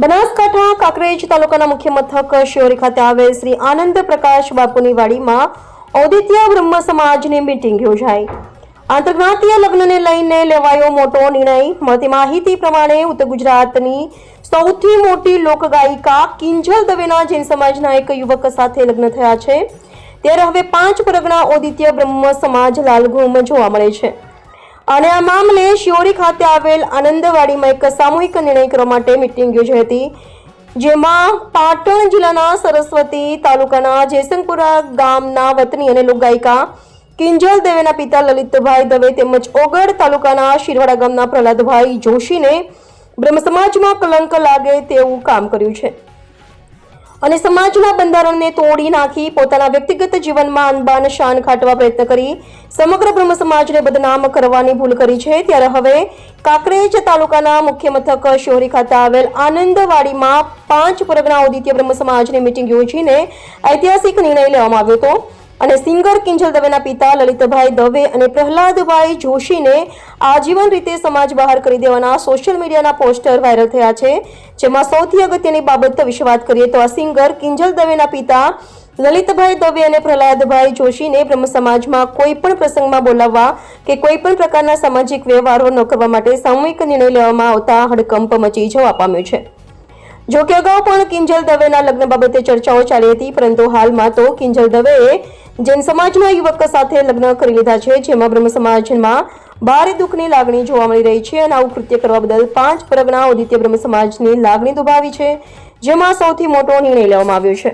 બનાસકાંઠા, કાંકરેજ તાલુકાના મુખ્ય મથક શિયોરી ખાતે આવેલ શ્રી આનંદ પ્રકાશ બાપુની વાડીમાં ઔદિત્ય બ્રહ્મ સમાજની મીટિંગ યોજાઈ. આંતરજ્ઞાતીય લગ્નને લઈને લેવાયો મોટો નિર્ણય. મળતી માહિતી પ્રમાણે ઉત્તર ગુજરાતની સૌથી મોટી લોકગાયિકા કિંજલ દવેના જૈન સમાજના એક યુવક સાથે લગ્ન થયા છે. ત્યારે હવે પાંચ પરગણા ઔદિત્ય બ્રહ્મ સમાજ લાલઘુમ જોવા મળે છે. અને આ મામલે શિયોરી ખાતે આવેલ આનંદવાડીમાં એક સામૂહિક નિર્ણય કરવા માટે મિટિંગ યોજાઈ હતી, જેમાં પાટણ જિલ્લાના સરસ્વતી તાલુકાના જયસંગપુરા ગામના વતની અને લોકગાયિકા કિંજલ દવેના પિતા લલિતભાઈ દવે તેમજ ઓગડ તાલુકાના શિરવાડા ગામના પ્રહલાદભાઈ જોશીને બ્રહ્મ સમાજમાં કલંક લાગે તેવું કામ કર્યું છે. અને સમાજના બંધારણને તોડી નાખી પોતાના વ્યક્તિગત જીવનમાં અનબાન શાન ખાટવા પ્રયત્ન કરી, સમગ્ર બ્રહ્મ સમાજને બદનામ કરવાની ભૂલ કરી છે. ત્યારે હવે કાંકરેજ તાલુકાના મુખ્ય મથક શિહોરી ખાતે આવેલ આનંદવાડીમાં પાંચ પરગણા ઔદિત્ય બ્રહ્મ સમાજની મિટિંગ યોજીને ઐતિહાસિક નિર્ણય લેવામાં આવ્યો હતો. અને સિંગર કિંજલ દવેના પિતા લલિતભાઈ દવે અને પ્રહલાદભાઈ જોશીને આજીવન રીતે સમાજ બહાર કરી દેવાના સોશિયલ મીડિયાના પોસ્ટર વાયરલ થયા છે. જેમાં સૌથી અગત્યની બાબત વિશે વાત કરીએ તો આ સિંગર કિંજલ દવેના પિતા લલિતભાઈ દવે અને પ્રહલાદભાઈ જોશીને બ્રહ્મ સમાજમાં કોઈ પણ પ્રસંગમાં બોલાવવા કે કોઈ પણ પ્રકારના સામાજિક વ્યવહારો ન કરવા માટે સામૂહિક નિર્ણય લેવામાં આવતા હડકંપ મચી જવા પામ્યો છે. જો કે અગાઉ પણ કિંજલ દવેના લગ્ન બાબતે ચર્ચાઓ ચાલી હતી, પરંતુ હાલમાં તો કિંજલ દવેએ જૈન સમાજના યુવક સાથે લગ્ન કરી લીધા છે, જેમાં બ્રહ્મ સમાજમાં ભારે દુઃખની લાગણી જોવા મળી રહી છે અને આવું કૃત્ય કરવા બદલ પાંચ પરગણા ઔદિત્ય બ્રહ્મ સમાજની લાગણી દુભાવી છે, જેમાં સૌથી મોટો નિર્ણય લેવામાં આવ્યો છે.